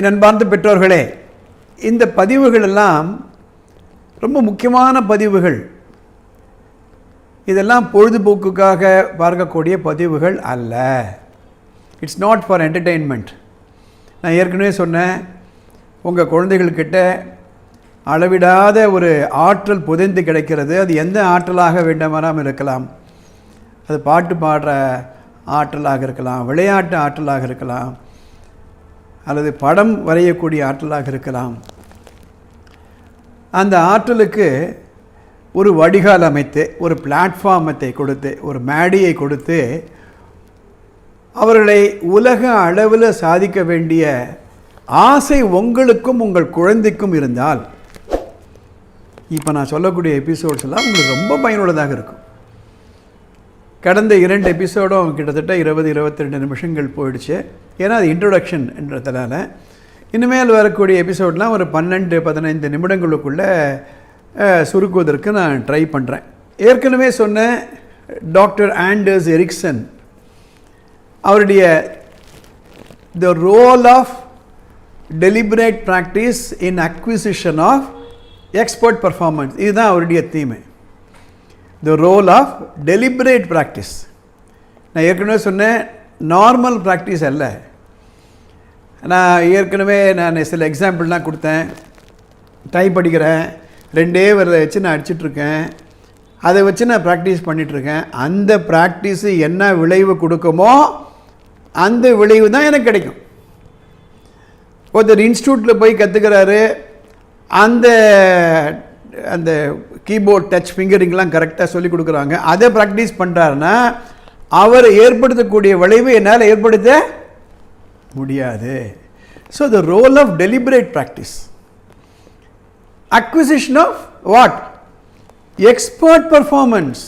என் அன்பார்ந்த பெற்றோர்களே இந்த பதிவுகள் எல்லாம் ரொம்ப முக்கியமான பதிவுகள். இதெல்லாம் பொழுதுபோக்குக்காக பார்க்கக்கூடிய பதிவுகள் அல்ல. இட்ஸ் நாட் ஃபார் என்டர்டெயின்மெண்ட் நான் ஏற்கனவே சொன்னேன் உங்கள் குழந்தைகள்கிட்ட அளவிடாத ஒரு ஆற்றல் புதைந்து கிடைக்கிறது. அது எந்த ஆற்றலாக வேண்டுமானாலும் இருக்கலாம். அது பாட்டு பாடுற ஆற்றலாக இருக்கலாம் விளையாட்டு ஆற்றலாக இருக்கலாம். அல்லது படம் வரையக்கூடிய ஆற்றலாக இருக்கலாம். அந்த ஆற்றலுக்கு ஒரு வடிகால் அமைத்து ஒரு பிளாட்ஃபார்மத்தை கொடுத்து ஒரு மேடையை கொடுத்து அவர்களை உலக அளவில் சாதிக்க வேண்டிய ஆசை உங்களுக்கும் உங்கள் குழந்தைக்கும் இருந்தால் இப்போ நான் சொல்லக்கூடிய எபிசோட்ஸ் எல்லாம் உங்களுக்கு ரொம்ப பயனுள்ளதாக இருக்கும். கடந்த இரண்டு எபிசோடும் கிட்டத்தட்ட இருபது இருபத்தி ரெண்டு நிமிஷங்கள் போயிடுச்சு. ஏன்னா அது இன்ட்ரொடக்ஷன் என்றதுனால. இனிமேல் வரக்கூடிய எபிசோட்லாம் ஒரு பன்னெண்டு பதினைந்து நிமிடங்களுக்குள்ளே சுருக்குவதற்கு நான் ட்ரை பண்ணுறேன் ஏற்கனவே சொன்ன டாக்டர் ஆண்டர்ஸ் எரிக்சன் அவருடைய the role of deliberate practice in acquisition of expert performance இதுதான் அவருடைய தீமை the role of deliberate practice நான் ஏற்கனவே சொன்னேன் நார்மல் ப்ராக்டிஸ் அல்ல. நான் ஏற்கனவே நான் சில எக்ஸாம்பிள்லாம் கொடுத்தேன். டைப் அடிக்கிறேன். ரெண்டே விரலை வச்சு நான் அடிச்சிட்ருக்கேன். அதை வச்சு நான் ப்ராக்டிஸ் பண்ணிகிட்ருக்கேன் அந்த ப்ராக்டிஸு என்ன விளைவு கொடுக்குமோ அந்த விளைவு தான் எனக்கு கிடைக்கும். ஒருத்தர் இன்ஸ்டியூட்டில் போய் கற்றுக்கிறாரு அந்த அந்த கீபோர்ட் டச் ஃபிங்கரிங்லாம் கரெக்டாக சொல்லி கொடுக்குறாங்க. அதை ப்ராக்டிஸ் பண்ணுறாருன்னா அவர் ஏற்படுத்தக்கூடிய விளைவு என்னால் ஏற்படுத்த முடியாது. So the role of deliberate practice acquisition of what expert performance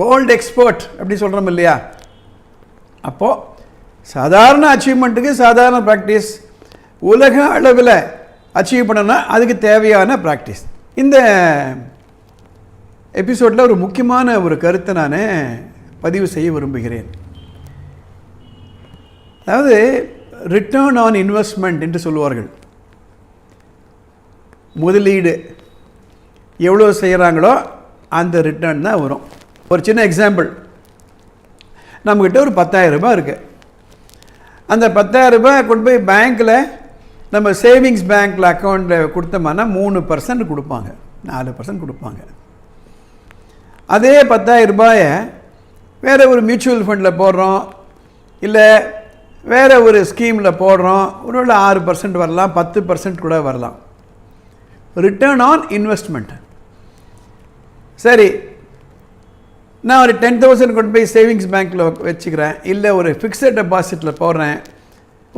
world expert அப்படி சொல்கிறோம் இல்லையா? அப்போது சாதாரண அச்சீவ்மெண்ட்டுக்கு சாதாரண ப்ராக்டிஸ் உலக அளவில் அச்சீவ் பண்ணணும்னா அதுக்கு தேவையான ப்ராக்டிஸ் இந்த எபிசோடில் ஒரு முக்கியமான ஒரு கருத்தை நான் பதிவு செய்ய விரும்புகிறேன். அதாவது ரிட்டர்ன் ஆன் இன்வெஸ்ட்மெண்ட் என்று சொல்லுவார்கள். முதலீடு எவ்வளோ செய்கிறாங்களோ அந்த ரிட்டர்ன் தான் வரும். ஒரு சின்ன எக்ஸாம்பிள் நம்மக்கிட்ட ஒரு 10000 ரூபாய் இருக்குது அந்த 10000 ரூபாய் கொண்டு போய் பேங்க்கில் நம்ம சேவிங்ஸ் பேங்க்கில் அக்கௌண்ட்டில் கொடுத்தோம்னா மூணு பர்சன்ட் கொடுப்பாங்க. நாலு பர்சன்ட் கொடுப்பாங்க. அதே 10000 ரூபாயை வேறு ஒரு மியூச்சுவல் ஃபண்டில் போடுறோம். இல்லை வேறு ஒரு ஸ்கீமில் போடுறோம். ஒரு ஆறு பர்சன்ட் வரலாம் பத்து பர்சன்ட் கூட வரலாம். ரிட்டர்ன் ஆன் இன்வெஸ்ட்மெண்ட் சரி. நான் ஒரு டென் தௌசண்ட் கொண்டு போய் சேவிங்ஸ் பேங்க்கில் வச்சுக்கிறேன். இல்லை ஒரு ஃபிக்ஸட் டெபாசிட்டில் போடுறேன்.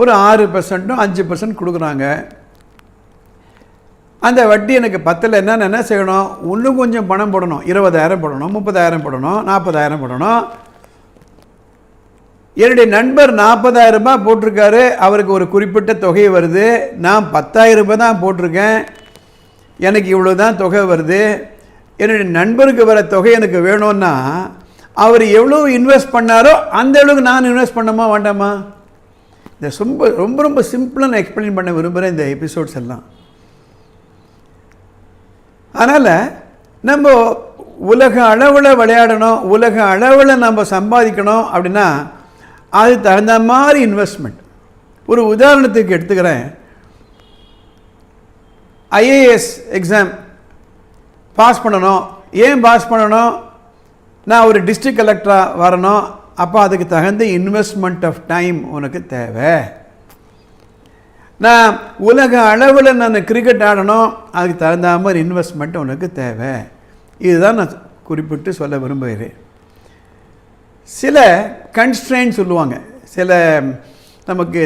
ஒரு ஆறு பர்சன்ட்டும் அஞ்சு பர்சன்ட் கொடுக்குறாங்க. அந்த வட்டி எனக்கு பத்தில் என்ன என்ன செய்யணும்? இன்னும் கொஞ்சம் பணம் போடணும். இருபதாயிரம் போடணும் முப்பதாயிரம் போடணும் நாற்பதாயிரம் போடணும். என்னுடைய நண்பர் 40000 ரூபாய் போட்டிருக்காரு. அவருக்கு ஒரு குறிப்பிட்ட தொகை வருது. நான் 10000 ரூபாய் தான் போட்டிருக்கேன். எனக்கு இவ்வளோ தான் தொகை வருது. என்னுடைய நண்பருக்கு வர தொகை எனக்கு வேணும்னா அவர் எவ்வளோ இன்வெஸ்ட் பண்ணாரோ அந்த அளவுக்கு நான் இன்வெஸ்ட் பண்ணமா வேண்டாமா? இந்த ரொம்ப ரொம்ப ரொம்ப சிம்பிளாக நான் எக்ஸ்பிளைன் பண்ண விரும்புகிறேன் இந்த எபிசோட்ஸ் எல்லாம். அதனால் நம்ம உலக அளவில் விளையாடணும் உலக அளவில் நம்ம சம்பாதிக்கணும் அப்படின்னா அது தகுந்த மாதிரி இன்வெஸ்ட்மெண்ட் ஒரு உதாரணத்துக்கு எடுத்துக்கிறேன். ஐஏஎஸ் எக்ஸாம் பாஸ் பண்ணணும். ஏன் பாஸ் பண்ணணும்? நான் ஒரு டிஸ்ட்ரிக்ட் கலெக்டராக வரணும். அப்போ அதுக்கு தகுந்த இன்வெஸ்ட்மெண்ட் ஆஃப் டைம் உனக்கு தேவை. நான் உலக அளவில் நான் கிரிக்கெட் ஆடணும். அதுக்கு தகுந்த மாதிரி இன்வெஸ்ட்மெண்ட் உனக்கு தேவை. இதுதான் நான் குறிப்பிட்டு சொல்ல விரும்புகிறேன். சில கன்ஸ்ட்ரெயின் சொல்லுவாங்க. சில நமக்கு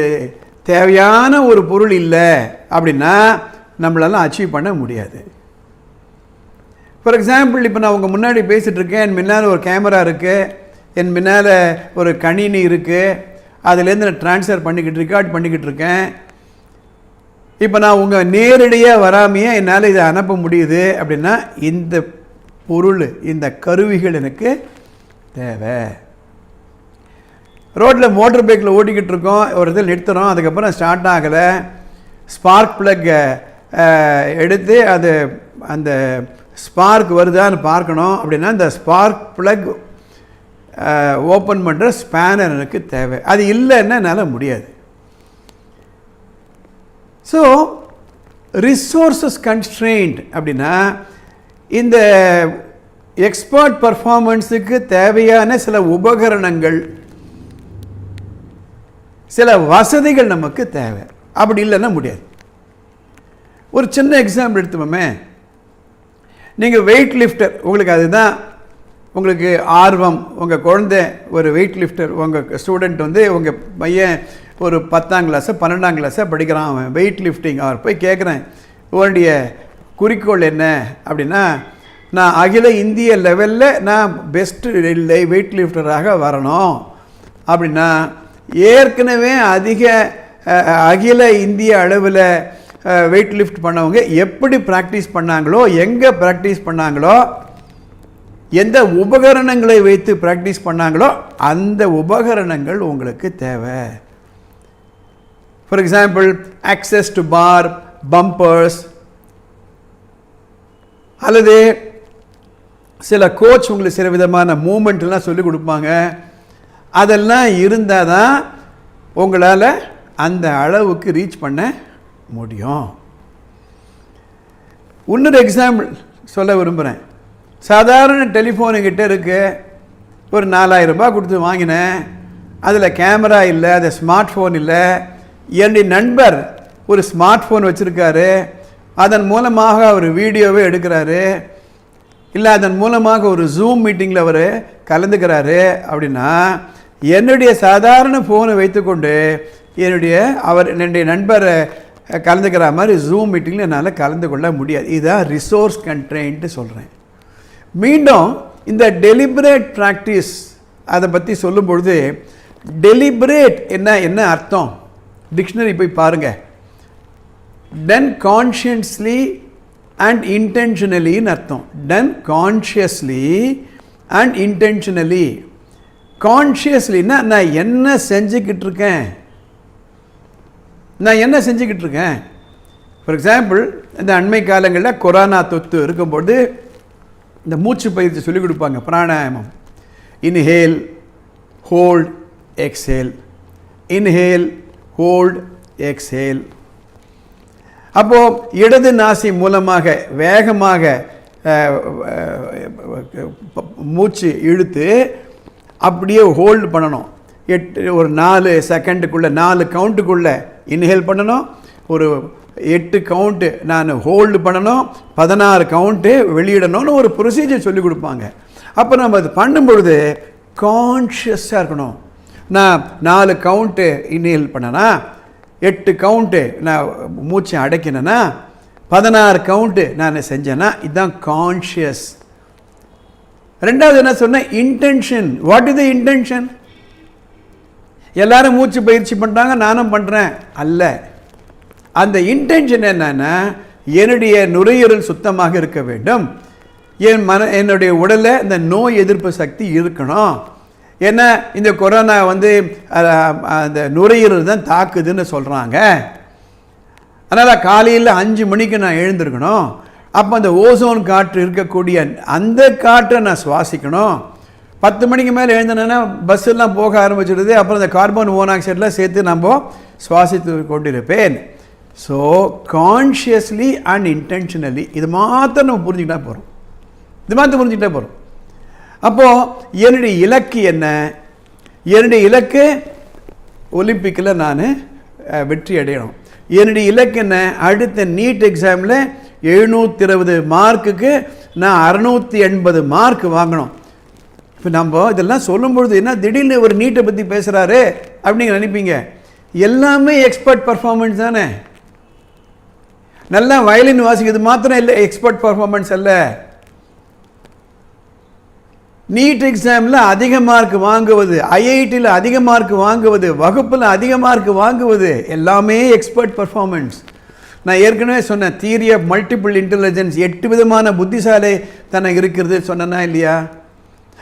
தேவையான ஒரு பொருள் இல்லை அப்படின்னா நம்மளால அச்சீவ் பண்ண முடியாது. ஃபார் எக்ஸாம்பிள் இப்போ நான் உங்கள் முன்னாடி பேசிகிட்டு இருக்கேன். என் முன்னால் ஒரு கேமரா இருக்குது என் முன்னால் ஒரு கணினி இருக்குது அதுலேருந்து நான் ட்ரான்ஸ்ஃபர் பண்ணிக்கிட்டு ரெக்கார்ட் பண்ணிக்கிட்டு இருக்கேன். இப்போ நான் உங்கள் நேரடியாக வராமையே என்னால் இதை அனுப்ப முடியுது அப்படின்னா இந்த பொருள் இந்த கருவிகள் எனக்கு தேவை. ரோட்டில் மோட்டர் பைக்கில் ஓட்டிக்கிட்டு இருக்கோம் ஒரு இதில் நிறுத்துகிறோம் அதுக்கப்புறம் ஸ்டார்ட் ஆகலை. ஸ்பார்க் ப்ளக்கை எடுத்து அது அந்த ஸ்பார்க் வருதான்னு பார்க்கணும். அப்படின்னா இந்த ஸ்பார்க் ப்ளக் ஓப்பன் பண்ணுற ஸ்பேனர் எனக்கு தேவை. அது இல்லைன்னா என்னால் முடியாது. ஸோ ரிசோர்ஸஸ் கன்ஸ்ட்ரெயின்ட் அப்படின்னா இந்த எக்ஸ்பர்ட் பர்ஃபார்மன்ஸுக்கு தேவையான சில உபகரணங்கள் சில வசதிகள் நமக்கு தேவை. அப்படி இல்லைன்னா முடியாது. ஒரு சின்ன எக்ஸாம்பிள் எடுத்துப்போமே. நீங்கள் வெயிட் லிஃப்டர் உங்களுக்கு அதுதான் உங்களுக்கு ஆர்வம். உங்கள் குழந்தை ஒரு வெயிட் லிஃப்டர் உங்கள் ஸ்டூடெண்ட் வந்து உங்கள் பையன் ஒரு பத்தாம் கிளாஸு பன்னெண்டாம் கிளாஸை படிக்கிறான் அவன். வெயிட் லிஃப்டிங் அவர் போய் கேட்குறேன் உன்னுடைய குறிக்கோள் என்ன? அப்படின்னா நான் அகில இந்திய லெவலில் நான் பெஸ்ட்டு வெயிட் லிஃப்டராக வரணும். அப்படின்னா ஏற்கனவே அதிக அகில இந்திய அளவில் வெயிட் லிஃப்ட் பண்ணவங்க எப்படி ப்ராக்டிஸ் பண்ணாங்களோ எங்கே ப்ராக்டிஸ் பண்ணாங்களோ எந்த உபகரணங்களை வைத்து ப்ராக்டிஸ் பண்ணாங்களோ அந்த உபகரணங்கள் உங்களுக்கு தேவை. For example access to bar bumpers அல்லது சில கோச் உங்களுக்கு சில விதமான மூமெண்ட்லாம் சொல்லி கொடுப்பாங்க. அதெல்லாம் இருந்தால் தான் உங்களால் அந்த அளவுக்கு ரீச் பண்ண முடியும். இன்னொரு எக்ஸாம்பிள் சொல்ல விரும்புகிறேன் சாதாரண டெலிஃபோனுக்கிட்ட இருக்கு. ஒரு நாலாயிரம் ரூபாய் கொடுத்து வாங்கினேன். அதில் கேமரா இல்லை அது ஸ்மார்ட் ஃபோன் இல்லை. என்னுடைய நண்பர் ஒரு ஸ்மார்ட் ஃபோன் வச்சுருக்காரு. அதன் மூலமாக அவர் வீடியோவே எடுக்கிறாரு. இல்லை அதன் மூலமாக ஒரு ஜூம் மீட்டிங்கில் அவர் கலந்துக்கிறாரு அப்படின்னா என்னுடைய சாதாரண ஃபோனை வைத்துக்கொண்டு என்னுடைய அவர் என்னுடைய நண்பரை கலந்துக்கிற மாதிரி ஜூம் மீட்டிங்கில் என்னால் கலந்து கொள்ள முடியாது. இதுதான் ரிசோர்ஸ் கண்ட்ரெயின்ட்டு சொல்கிறேன் மீண்டும் இந்த டெலிபரேட் ப்ராக்டிஸ் அதை பற்றி சொல்லும் பொழுது டெலிபரேட் என்ன என்ன அர்த்தம்? டிக்ஷனரி போய் பாருங்கள் டன் கான்ஷியஸ்லி அண்ட் இன்டென்ஷனலின்னு அர்த்தம். டன் கான்ஷியஸ்லி அண்ட் இன்டென்ஷனலி கான்ஷியஸ்லின்னா நான் என்ன செஞ்சுக்கிட்டு இருக்கேன்? நான் என்ன செஞ்சுக்கிட்டு இருக்கேன்? ஃபார் எக்ஸாம்பிள் இந்த அண்மை காலங்களில் கொரோனா தொத்து இருக்கும்போது இந்த மூச்சு பயிற்சி சொல்லிக் கொடுப்பாங்க பிராணாயாமம். Inhale hold exhale inhale hold exhale அப்போது இடது நாசி மூலமாக வேகமாக மூச்சு இழுத்து அப்படியே ஹோல்டு பண்ணணும். எட்டு ஒரு நாலு செகண்டுக்குள்ளே நாலு கவுண்ட்டுக்குள்ளே இன்ஹேல் பண்ணணும். ஒரு எட்டு கவுண்ட்டு நான் ஹோல்டு பண்ணணும். பதினாறு கவுண்ட்டு வெளியிடணும்னு ஒரு ப்ரொசீஜர் சொல்லி கொடுப்பாங்க. அப்போ நம்ம அது பண்ணும் பொழுது கான்ஷியஸாக இருக்கணும். நான் நாலு கவுண்ட்டு இன்னேல் பண்ணனா எட்டு கவுண்ட்டு நான் மூச்சை அடைக்கினேன்னா பதினாறு கவுண்ட்டு நான் செஞ்சேன்னா இதுதான் கான்ஷியஸ் ரெண்டாவது என்ன சொன்னேன்? Intention what is the intention எல்லாரும் மூச்சு பயிற்சி பண்ணுறாங்க நானும் பண்ணுறேன் அல்ல. அந்த இன்டென்ஷன் என்னென்னா என்னுடைய நுரையீரல் சுத்தமாக இருக்க வேண்டும். என் மன என்னுடைய உடலில் இந்த நோய் எதிர்ப்பு சக்தி இருக்கணும். ஏன்னா இந்த கொரோனா வந்து அந்த நுரையீரல் தான் தாக்குதுன்னு சொல்கிறாங்க அதனால் காலையில் அஞ்சு மணிக்கு நான் எழுந்திருக்கணும். அப்போ அந்த ஓசோன் காற்று இருக்கக்கூடிய அந்த காற்றை நான் சுவாசிக்கணும். பத்து மணிக்கு மேலே எழுந்தேன்னா பஸ்ஸெல்லாம் போக ஆரம்பிச்சிடுது. அப்புறம் இந்த கார்பன் மோனாக்சைடெலாம் சேர்த்து நம்ம சுவாசித்து கொண்டிருப்பேன். ஸோ கான்ஷியஸ்லி அண்ட் இன்டென்ஷனலி இது மாத்திரம் நம்ம புரிஞ்சுக்கிட்டா போகிறோம் இது மாத்திரம் புரிஞ்சுக்கிட்டே போகிறோம் அப்போது என்னுடைய இலக்கு என்ன? என்னுடைய இலக்கு ஒலிம்பிக்கில் நான் வெற்றி அடையணும். என்னுடைய இலக்கு என்ன? அடுத்த நீட் எக்ஸாமில் எழுநூற்றி இருபது மார்க்குக்கு நான் அறநூற்றி எண்பது மார்க் வாங்கணும். இப்போ நம்ம இதெல்லாம் சொல்லும்பொழுது என்ன? திடீர்னு ஒரு நீட்டை பற்றி பேசுகிறாரு அப்படின்னு நினைப்பீங்க. எல்லாமே எக்ஸ்பர்ட் பர்ஃபார்மன்ஸ் தானே. நல்லா வயலின் வாசிக்கிறது மாத்திரம் இல்லை எக்ஸ்பர்ட் பர்ஃபார்மன்ஸ் இல்லை நீட் எக்ஸாமில் அதிக மார்க் வாங்குவது ஐஐடியில் அதிக மார்க் வாங்குவது வகுப்பில் அதிக மார்க் வாங்குவது எல்லாமே எக்ஸ்பர்ட் பர்ஃபார்மன்ஸ் நான் ஏற்கனவே சொன்னேன் தியரி ஆஃப் மல்டிபிள் இன்டெலிஜென்ஸ் எட்டு விதமான புத்திசாலி தனக்கு இருக்கிறது சொன்னனா இல்லையா?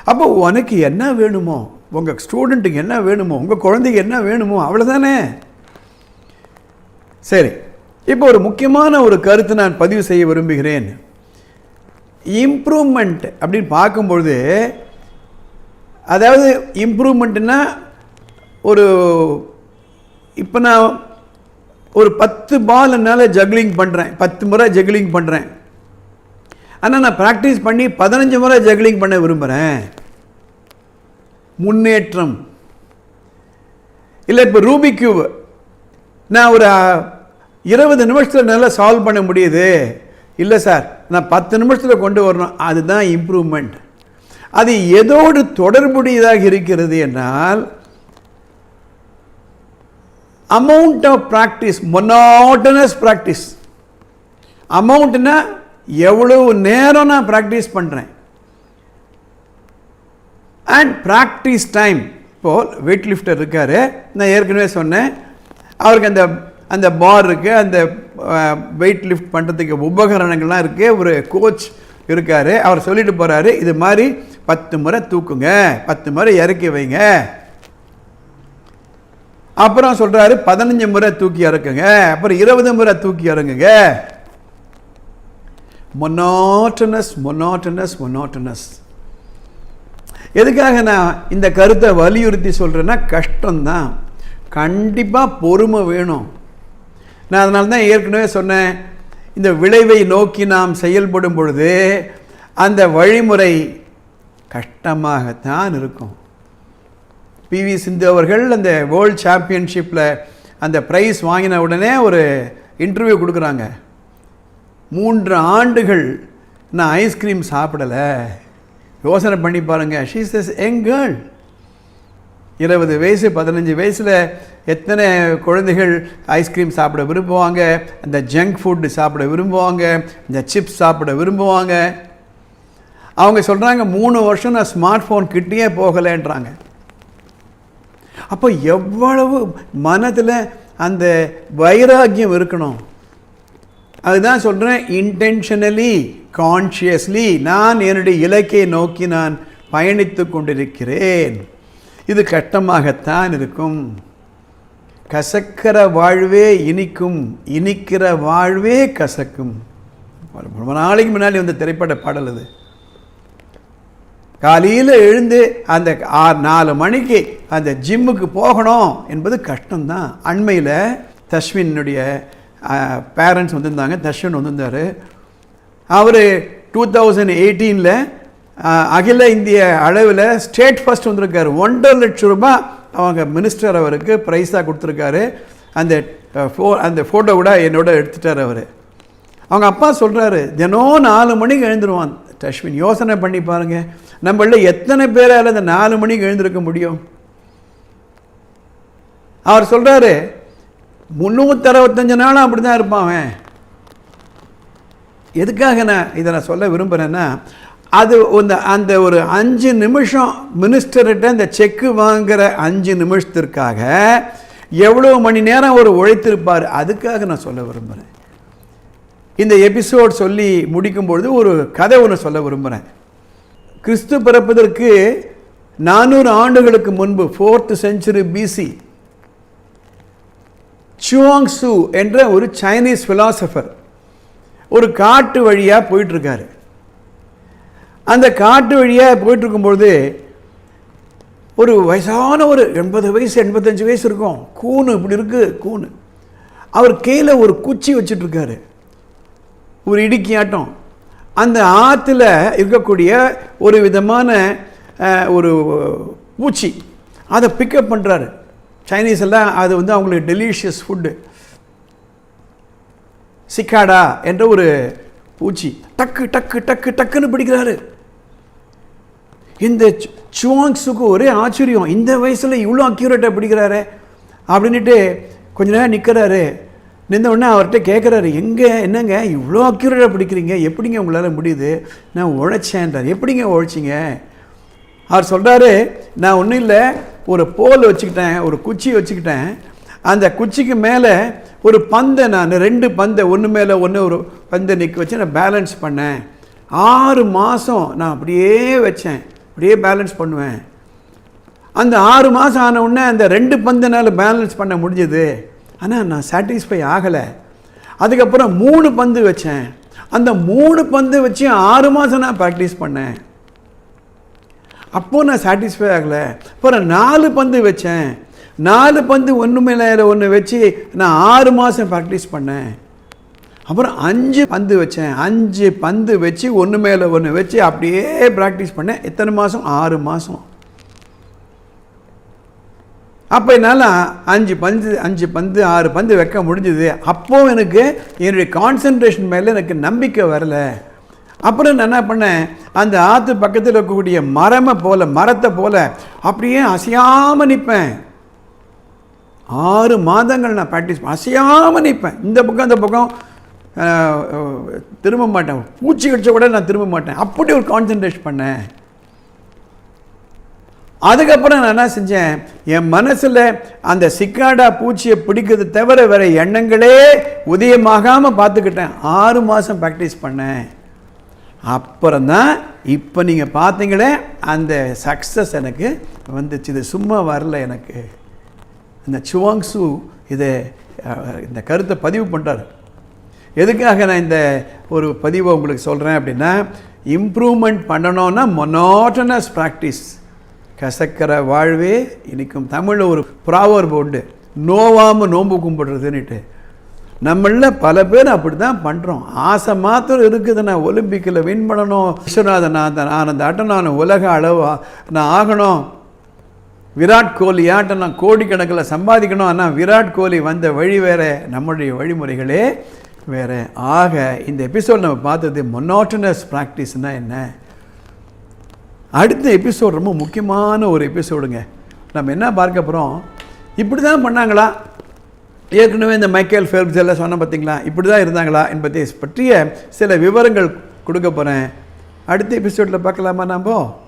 அப்போ உனக்கு என்ன வேணுமோ உங்கள் ஸ்டூடெண்ட்டுக்கு என்ன வேணுமோ உங்கள் குழந்தைக்கு என்ன வேணுமோ அவ்வளோதானே சரி இப்போ ஒரு முக்கியமான ஒரு கருத்து நான் பதிவு செய்ய விரும்புகிறேன். இம்ப்ரூவ்மெண்ட் அப்படின்னு பார்க்கும்பொழுது அதாவது இம்ப்ரூவ்மெண்ட்னா ஒரு இப்போ நான் ஒரு பத்து பால் என்னால் ஜக்லிங் பண்ணுறேன் பத்து முறை ஜக்லிங் பண்ணுறேன் ஆனால் நான் ப்ராக்டிஸ் பண்ணி பதினஞ்சு முறை ஜக்லிங் பண்ண விரும்புகிறேன் முன்னேற்றம். இல்லை இப்போ ரூபி கியூப் நான் ஒரு இருபது நிமிஷத்தில் நல்லா சால்வ் பண்ண முடியுது. இல்லை சார் நான் பத்து நிமிஷத்தில் கொண்டு வரணும். அதுதான் இம்ப்ரூவ்மெண்ட் அது எதோடு தொடர்புடையதாக இருக்கிறது என்றால் amount of practice monotonous practice அமௌண்ட்னா எவ்வளவு நேரம் நான் ப்ராக்டிஸ் பண்ணுறேன் அண்ட் ப்ராக்டிஸ் டைம் இப்போது வெயிட் லிஃப்டர் இருக்கார். நான் ஏற்கனவே சொன்னேன். அவருக்கு அந்த அந்த பார் இருக்குது அந்த வெயிட் லிஃப்ட் பண்ணுறதுக்கு உபகரணங்கள்லாம் இருக்குது ஒரு கோச் இருக்கார் அவர் சொல்லிட்டு போகிறாரு இது மாதிரி பத்து முறை தூக்குங்க பத்து முறை இறக்கி வைங்க. அப்புறம் சொல்கிறாரு பதினஞ்சு முறை தூக்கி இறக்குங்க அப்புறம் இருபது முறை தூக்கி இறங்குங்க. மொனாட்டனஸ் மொனாட்டனஸ் மொனாட்டனஸ் எதுக்காக நான் இந்த கருத்தை வலியுறுத்தி சொல்கிறேன்னா கஷ்டம்தான். கண்டிப்பாக பொறுமை வேணும். நான் அதனால தான் ஏற்கனவே சொன்னேன் இந்த விளைவை நோக்கி நாம் செயல்படும் பொழுது அந்த வழிமுறை கஷ்டமாகத்தான் இருக்கும். பிவி சிந்து அவர்கள் அந்த வேர்ல்ட் சாம்பியன்ஷிப்பில் அந்த ப்ரைஸ் வாங்கின உடனே ஒரு இன்டர்வியூ கொடுக்குறாங்க. மூன்று ஆண்டுகள் நான் ஐஸ்கிரீம் சாப்பிடலை. யோசனை பண்ணி பாருங்கள் ஷீஸ் எஸ் யங் கேர்ள் இருபது வயசு பதினஞ்சு வயசில் எத்தனை குழந்தைகள் ஐஸ்கிரீம் சாப்பிட விரும்புவாங்க? இந்த ஜங்க் ஃபுட்டு சாப்பிட விரும்புவாங்க. இந்த சிப்ஸ் சாப்பிட விரும்புவாங்க. அவங்க சொல்கிறாங்க மூணு வருஷம் நான் ஸ்மார்ட் ஃபோன் கிட்டேயே போகலைன்றாங்க. அப்போ எவ்வளவு மனதில் அந்த வைராக்கியம் இருக்கணும். அதுதான் சொல்கிறேன் இன்டென்ஷனலி கான்ஷியஸ்லி நான் என்னுடைய இலக்கை நோக்கி நான் பயணித்து கொண்டிருக்கிறேன். இது கட்டமாகத்தான் இருக்கும். கசக்கிற வாழ்வே இனிக்கும் இனிக்கிற வாழ்வே கசக்கும். ரொம்ப நாளைக்கு முன்னாடி வந்த திரைப்பட பாடல் அது. காலையில் எழுந்து அந்த ஆறு நாலு மணிக்கு அந்த ஜிம்முக்கு போகணும் என்பது கஷ்டம்தான். அண்மையில் தஸ்வினுடைய பேரண்ட்ஸ் வந்திருந்தாங்க. தஸ்வின் வந்திருந்தார். அவர் டூ தௌசண்ட் எயிட்டீனில் அகில இந்திய அளவில் ஸ்டேட் ஃபஸ்ட் வந்திருக்கார். ஒன்றரை லட்ச ரூபாய் அவங்க மினிஸ்டர் அவருக்கு ப்ரைஸாக கொடுத்துருக்காரு. அந்த ஃபோ அந்த ஃபோட்டோ கூட என்னோட எடுத்துட்டார் அவர். அவங்க அப்பா சொல்கிறாரு தினம் நாலு மணிக்கு எழுந்துருவான். டஷ்வின் யோசனை பண்ணி பாருங்கள் நம்மள எத்தனை பேரால் அந்த நாலு மணிக்கு எழுந்திருக்க முடியும்? அவர் சொல்கிறாரு முந்நூற்றறுபத்தஞ்சு நாளும் அப்படி தான் இருப்பான் அவன். எதுக்காக நான் இதை நான் சொல்ல விரும்புகிறேன்னா அது அந்த அந்த ஒரு அஞ்சு நிமிஷம் மினிஸ்டர்கிட்ட அந்த செக்கு வாங்குகிற அஞ்சு நிமிஷத்திற்காக எவ்வளோ மணி நேரம் ஒரு உழைத்திருப்பார் அதுக்காக நான் சொல்ல விரும்புகிறேன் இந்த எபிசோட் சொல்லி முடிக்கும்பொழுது ஒரு கதை ஒன்று சொல்ல விரும்புகிறேன் கிறிஸ்து பிறப்பதற்கு நானூறு ஆண்டுகளுக்கு முன்பு ஃபோர்த் செஞ்சுரி பிசி சுவாங் சு என்ற ஒரு சைனீஸ் ஃபிலாசபர் ஒரு காட்டு வழியாக போயிட்டுருக்காரு. அந்த காட்டு வழியாக போயிட்டுருக்கும்பொழுது ஒரு வயசான ஒரு எண்பது வயசு எண்பத்தஞ்சு வயசு இருக்கும். கூணு இப்படி இருக்குது கூணு அவர் கீழே ஒரு குச்சி வச்சிட்ருக்காரு ஒரு இடுக்கி ஆட்டம். அந்த ஆற்றுல இருக்கக்கூடிய ஒரு விதமான ஒரு பூச்சி. அதை பிக்கப் பண்ணுறாரு சைனீஸ் எல்லாம் அது வந்து அவங்களுக்கு டெலிஷியஸ் ஃபுட்டு சிக்காடா என்ற ஒரு பூச்சி. டக்கு டக்கு டக்கு டக்குன்னு பிடிக்கிறாரு. இந்த சுவாங்ஸுக்கு ஒரே ஆச்சரியம். இந்த வயசில் இவ்வளோ அக்யூரேட்டாக பிடிக்கிறாரு அப்படின்ட்டு கொஞ்ச நேரம் நிற்கிறாரு நின்ற உடனே அவர்கிட்ட கேட்குறாரு எங்கே என்னங்க? இவ்வளோ அக்யூரேட்டாக பிடிக்கிறீங்க? எப்படிங்க உங்களால் முடியுது? நான் உழைச்சேன்றார். எப்படிங்க உழைச்சிங்க? அவர் சொல்கிறாரு நான் ஒன்றும் இல்லை. ஒரு போல் வச்சுக்கிட்டேன் ஒரு குச்சி வச்சுக்கிட்டேன். அந்த குச்சிக்கு மேலே ஒரு பந்தை நான் ரெண்டு பந்தை ஒன்று மேலே ஒன்று ஒரு பந்தை நிற்க வச்சு நான் பேலன்ஸ் பண்ணேன். ஆறு மாதம் நான் அப்படியே வச்சேன். அப்படியே பேலன்ஸ் பண்ணுவேன். அந்த ஆறு மாதம் ஆன உடனே அந்த ரெண்டு பந்தினால் பேலன்ஸ் பண்ண முடிஞ்சது. ஆனால் நான் சாட்டிஸ்ஃபை ஆகலை. அதுக்கப்புறம் மூணு பந்து வச்சேன். அந்த மூணு பந்து வச்சு ஆறு மாதம் நான் ப்ராக்டிஸ் பண்ணேன். அப்போது நான் சாட்டிஸ்ஃபை ஆகலை. அப்புறம் நாலு பந்து வச்சேன். நாலு பந்து ஒன்று மேலே ஒன்று வச்சு நான் ஆறு மாதம் ப்ராக்டிஸ் பண்ணேன். அப்புறம் அஞ்சு பந்து வச்சேன். அஞ்சு பந்து வச்சு ஒன்று மேலே ஒன்று வச்சு அப்படியே ப்ராக்டிஸ் பண்ணேன். எத்தனை மாதம் ஆறு மாதம் அப்போ என்னால் அஞ்சு பந்து அஞ்சு பந்து ஆறு பந்து வைக்க முடிஞ்சுது. அப்போது எனக்கு என்னுடைய கான்சன்ட்ரேஷன் மேலே எனக்கு நம்பிக்கை வரலை. அப்புறம் நான் என்ன பண்ணேன்? அந்த ஆற்று பக்கத்தில் இருக்கக்கூடிய மரமை போல் மரத்தை போல அப்படியே அசையாமல் நிற்பேன் ஆறு மாதங்கள் நான் ப்ராக்டிஸ் அசையாமல் நிற்பேன் இந்த பக்கம் அந்த பக்கம். திரும்ப மாட்டேன். பூச்சி கடிச்ச கூட நான் திரும்ப மாட்டேன். அப்படி ஒரு கான்சன்ட்ரேஷன் பண்ணேன். அதுக்கப்புறம் நான் என்ன செஞ்சேன்? என் மனசில் அந்த சிக்காடா பூச்சியை பிடிக்கிறது தவிர வேற எண்ணங்களே உதயமாகாமல் பார்த்துக்கிட்டேன். ஆறு மாதம் ப்ராக்டிஸ் பண்ணேன். அப்புறம்தான் இப்போ நீங்கள் பார்த்தீங்களே அந்த சக்ஸஸ் எனக்கு வந்துச்சு. இது சும்மா வரல எனக்கு. இந்த சுவாங்ஸு இதை இந்த கருத்தை பதிவு பண்ணுறாரு எதுக்காக நான் இந்த ஒரு பதிவை உங்களுக்கு சொல்கிறேன் அப்படின்னா இம்ப்ரூவ்மெண்ட் பண்ணணும்னா மொனாட்டனஸ் ப்ராக்டிஸ் கசக்கிற வாழ்வே இனிக்கும். தமிழில் ஒரு ப்ராவர்பு உண்டு நோவாமல் நோன்பு கும்பிடுறதுன்னுட்டு. நம்மளில் பல பேர் அப்படி தான் பண்ணுறோம் ஆசை மாத்திரம் இருக்குது. நான் ஒலிம்பிக்கில் வின் பண்ணணும். விஸ்வநாதன் நான் ஆனந்த ஆட்டம். நான் உலக அளவு நான் ஆகணும். விராட் கோலி ஆட்டம். நான் கோடிக்கணக்கில் சம்பாதிக்கணும். ஆனால் விராட் கோலி வந்த வழி வேறு. நம்முடைய வழிமுறைகளே வேறு ஆக இந்த எபிசோட் நம்ம பார்த்தது மொனாட்டனஸ் ப்ராக்டிஸ்னால் என்ன? அடுத்த எபிசோட் ரொம்ப முக்கியமான ஒரு எபிசோடுங்க நம்ம என்ன பார்க்க போகிறோம் இப்படி தான் பண்ணாங்களா? ஏற்கனவே இந்த மைக்கேல் ஃபெல்ப்ஸ் எல்லாம் சொன்ன பார்த்தீங்களா? இப்படி தான் இருந்தாங்களா என்பதை பற்றிய சில விவரங்கள் கொடுக்க போகிறேன் அடுத்த எபிசோடில் பார்க்கலாமா நாம?